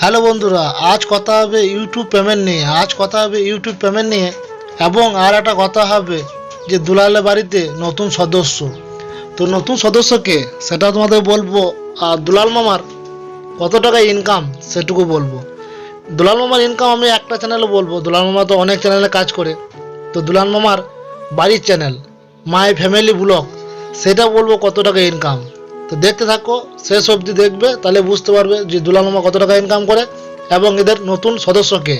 Hello বন্ধুরা, আজ কথা হবে ইউটিউব পেমেন্ট নিয়ে। আজ কথা হবে ইউটিউব পেমেন্ট নিয়ে এবং আর একটা কথা হবে যে দুলালের বাড়িতে নতুন সদস্য। তো নতুন সদস্যকে সেটা তোমাদের বলব, আর দুলাল মামার কত টাকা ইনকাম সেটুকু বলব। দুলাল মামার ইনকাম আমি একটা চ্যানেলে বলব, দুলাল মামা তো অনেক চ্যানেলে কাজ করে। তো দুলাল মামার বাড়ির চ্যানেল মাই ফ্যামিলি ব্লগ সেটা বলব কত টাকা ইনকাম তো দেখতে থাকো, শেষ অবধি দেখবে, তাহলে বুঝতে পারবে যে দুলাল মামা কত টাকা ইনকাম করে এবং এদের নতুন সদস্যকে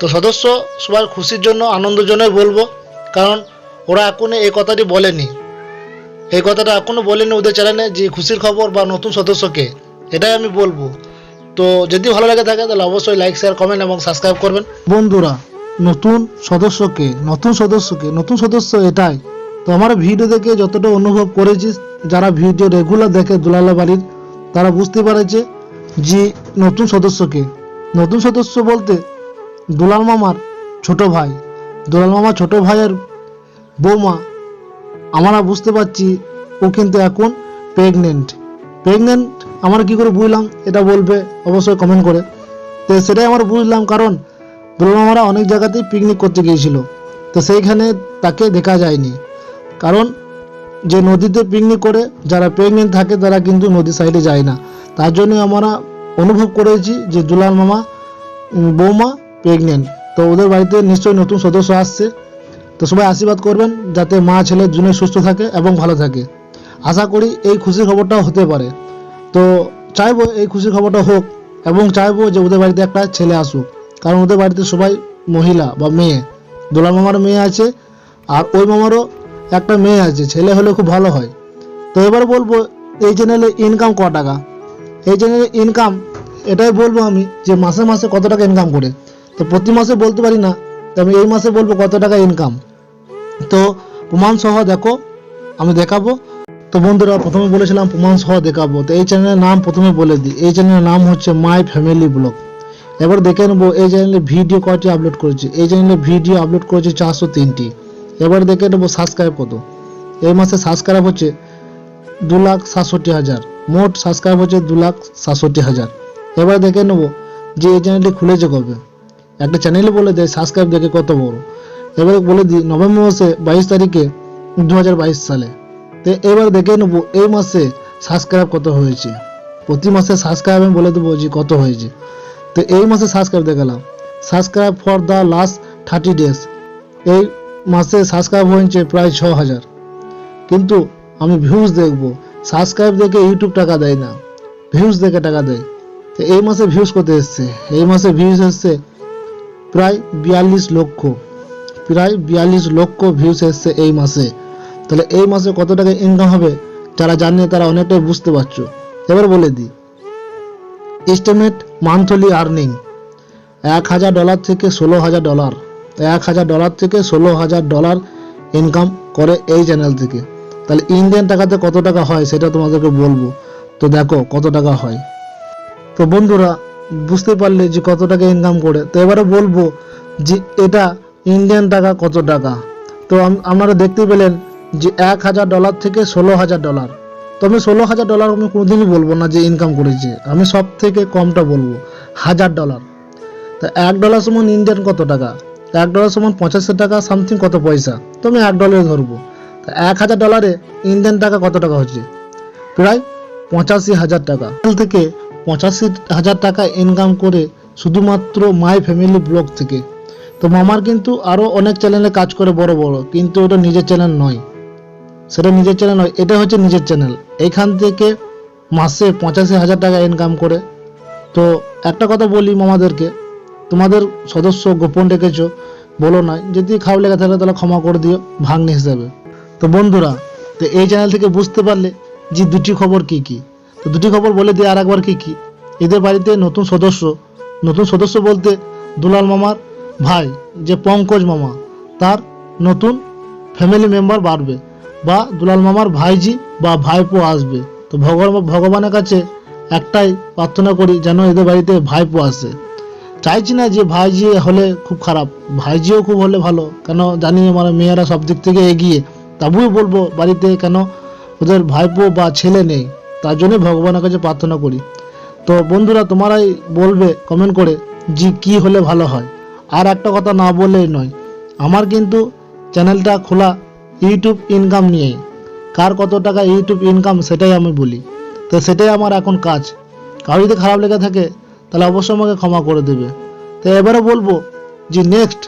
তো সদস্য সবার খুশির জন্য, আনন্দের বলব, কারণ ওরা এখনও এই কথাটি বলেনি। এই কথাটা এখনও বলেনি ওদের চ্যানেলে যে খুশির খবর বা নতুন সদস্যকে এটাই আমি বলব। তো যদি ভালো লাগে থাকে, তাহলে অবশ্যই লাইক শেয়ার কমেন্ট এবং সাবস্ক্রাইব করবেন। বন্ধুরা, নতুন সদস্যকে নতুন সদস্যকে নতুন সদস্য এটাই। তো আমার ভিডিও দেখে যতটা অনুভব করেছিস, যারা ভিডিও রেগুলার দেখে দুলালা বাড়ির, তারা বুঝতে পারেছে যে নতুন সদস্যকে। নতুন সদস্য বলতে দুলাল মামার ছোট ভাই। দুলাল মামার ছোট ভাইয়ের বৌমা। আমরা বুঝতে পারছি ও কিন্তু এখন প্রেগনেন্ট প্রেগনেন্ট আমার কি করে বুঝলাম? এটা বলবে অবশ্যই কমেন্ট করে। তো সেটাই আমরা বুঝলাম কারণ দুলাল মামারা অনেক জায়গাতেই পিকনিক করতে গিয়েছিল। তো সেইখানে তাকে দেখা যায়নি। কারণ যে নদীতে পিকনিক করে, যারা প্রেগনেন্ট থাকে, তারা কিন্তু নদী সাইডে যায় না। তার জন্য আমরা অনুভব করেছি যে দুলাল মামা বৌমা প্রেগনেন্ট তো ওদের বাড়িতে নিশ্চয়ই নতুন সদস্য আসছে। তো সবাই আশীর্বাদ করবেন যাতে মা, ছেলে দুজনে সুস্থ থাকে এবং ভালো থাকে। আশা করি এই খুশির খবরটাও হতে পারে। তো চাইব এই খুশির খবরটা হোক এবং চাইব যে ওদের বাড়িতে একটা ছেলে আসুক। কারণ ওদের বাড়িতে সবাই মহিলা বা মেয়ে। দোলাল মামার মেয়ে আছে, আর ওই মামারও একটা মেয়ে আছে, ছেলে হলে খুব ভালো হয়। তো এবার বলব, এই চ্যানেলে ইনকাম ক টাকা? এই চ্যানেলে ইনকাম এটাই বলব আমি যে মাসে মাসে কত টাকা ইনকাম করে। তো প্রতি মাসে বলতে পারি না তো আমি এই মাসে বলব কত টাকা ইনকাম তো প্রমাণ সহ দেখো, আমি দেখাবো। তো বন্ধুরা, প্রথমে বলেছিলাম প্রমাণ সহ দেখাবো। তো এই চ্যানেলের নাম প্রথমে বলে দিই। এই চ্যানেলের নাম হচ্ছে মাই ফ্যামিলি ব্লগ এবার দেখে নেব, এই চ্যানেলে ভিডিও কয়টি আপলোড করেছে? এই চ্যানেলে ভিডিও আপলোড করেছে চারশো তিনটি। এবার দেখে নেব সাবস্ক্রাইব কত। এই মাসে সাবস্ক্রাইব হচ্ছে দু লাখ সাতষট্টি হাজার। মোট সাবস্ক্রাইব হচ্ছে দু লাখ সাতষট্টি হাজার। এবার দেখে নেব যে এই চ্যানেলটি খুলেছে কবে। একটা চ্যানেলে বলে দেয় সাবস্ক্রাইব দেখে কত বড়। এবার বলে দিই, নভেম্বর মাসে বাইশ তারিখে দু হাজার বাইশ সালে। তো এবার দেখে নেব এই মাসে সাবস্ক্রাইব কত হয়েছে। প্রতি মাসে সাবস্ক্রাইব আমি বলে দেবো যে কত হয়েছে। তো এই মাসে সাবস্ক্রাইব দেখালাম। Subscribe for the last thirty days এই মাসে সাবস্ক্রাইব হয়েছে প্রায় ছ হাজার কিন্তু আমি ভিউজ দেখব সাবস্ক্রাইব দেখে ইউটিউব টাকা দেয় না ভিউজ দেখে টাকা দেয়। তো এই মাসে ভিউজ কত এসছে? এই মাসে ভিউজ এসছে প্রায় বিয়াল্লিশ লক্ষ। প্রায় বিয়াল্লিশ লক্ষ ভিউজ এসছে এই মাসে। তাহলে এই মাসে কত টাকা ইনকাম হবে? যারা জানে তারা অনেকটাই বুঝতে পারছ। এবার বলে দিই। এস্টিমেট মান্থলি আর্নিং এক হাজার ডলার থেকে ষোলো হাজার ডলার এক হাজার ডলার থেকে ষোলো হাজার ডলার ইনকাম করে এই চ্যানেল থেকে। তাহলে ইন্ডিয়ান টাকাতে কত টাকা হয় সেটা তোমাদেরকে বলব। তো দেখো কত টাকা হয়। তো বন্ধুরা, বুঝতে পারলে যে কত টাকা ইনকাম করে। তো এবারে বলব যে এটা ইন্ডিয়ান টাকা কত টাকা। তো আপনারা দেখতে পেলেন যে এক হাজার ডলার থেকে ষোলো হাজার ডলার তো আমি ষোলো হাজার ডলার আমি কোনোদিনই বলব না যে ইনকাম করেছে। আমি সব থেকে কমটা বলব। হাজার ডলার তা এক ডলার সমান ইন্ডিয়ান কত টাকা? এক ডলার সমান পঁচাশি টাকা সামথিং কত পয়সা? তো আমি এক ডলারে ধরবো। তা এক হাজার ডলারে ইন্ডিয়ান টাকা কত টাকা হচ্ছে? প্রায় পঁচাশি হাজার টাকা। থেকে পঁচাশি হাজার টাকা ইনকাম করে শুধুমাত্র মাই ফ্যামিলি ব্লগ থেকে। তো মামার কিন্তু আরও অনেক চ্যানেলে কাজ করে বড় বড়, কিন্তু ওটা নিজের চ্যানেল নয়। সেটা নিজের চ্যানেল নয়, এটা হচ্ছে নিজের চ্যানেল এখান থেকে মাসে পঁচাশি হাজার টাকা ইনকাম করে। তো একটা কথা বলি মামাদেরকে তোমাদের সদস্য গোপন রেখেছো, বলো না, যদি খারাপ লেগে থাকে তাহলে ক্ষমা করে দিও, ভাগ্নি হিসাবে। তো বন্ধুরা, তো এই চ্যানেল থেকে বুঝতে পারলে যে দুটি খবর কি কি। তো দুটি খবর বলে দিই, আর একবার কি কি। এদের বাড়িতে নতুন সদস্য নতুন সদস্য বলতে দুলাল মামার ভাই, যে পঙ্কজ মামা, তার নতুন ফ্যামিলি মেম্বার বাড়বে, বা দুলাল মামার ভাইজি বা ভাইপো আসবে। তো ভগবান, ভগবানের কাছে একটাই প্রার্থনা করি, যেন এদের বাড়িতে ভাইপো আসে। চাইছি না যে ভাইজি হলে খুব খারাপ, ভাইজিও খুব হলে ভালো। কেন জানি আমার মেয়েরা সব দিক থেকে এগিয়ে, তবুও বলব বাড়িতে কেন ওদের ভাইপো বা ছেলে নেই, তার জন্য ভগবানের কাছে প্রার্থনা করি। তো বন্ধুরা, তোমারাই বলবে কমেন্ট করে যে কি হলে ভালো হয়। আর একটা কথা না বললেই নয়, আমার কিন্তু চ্যানেলটা খোলা ইউটিউব ইনকাম নিয়ে কার কত টাকা ইউটিউব ইনকাম সেটাই আমি বলি। তো সেটাই আমার এখন কাজ। কারও যদি খারাপ লেগে থাকে তাহলে অবশ্যই আমাকে ক্ষমা করে দেবে। তো এবারে বলব যে নেক্সট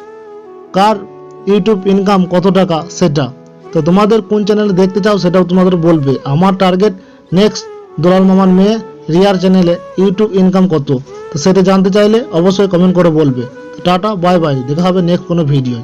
কার ইউটিউব ইনকাম কত টাকা, সেটা। তো তোমাদের কোন চ্যানেলে দেখতে চাও সেটাও তোমাদের বলবে। আমার টার্গেট নেক্সট দোলাল মামার মেয়ে রিয়ার চ্যানেলে ইউটিউব ইনকাম কত। তো সেটা জানতে চাইলে অবশ্যই কমেন্ট করে বলবে। টাটা বাই বাই দেখা হবে নেক্সট কোনো ভিডিও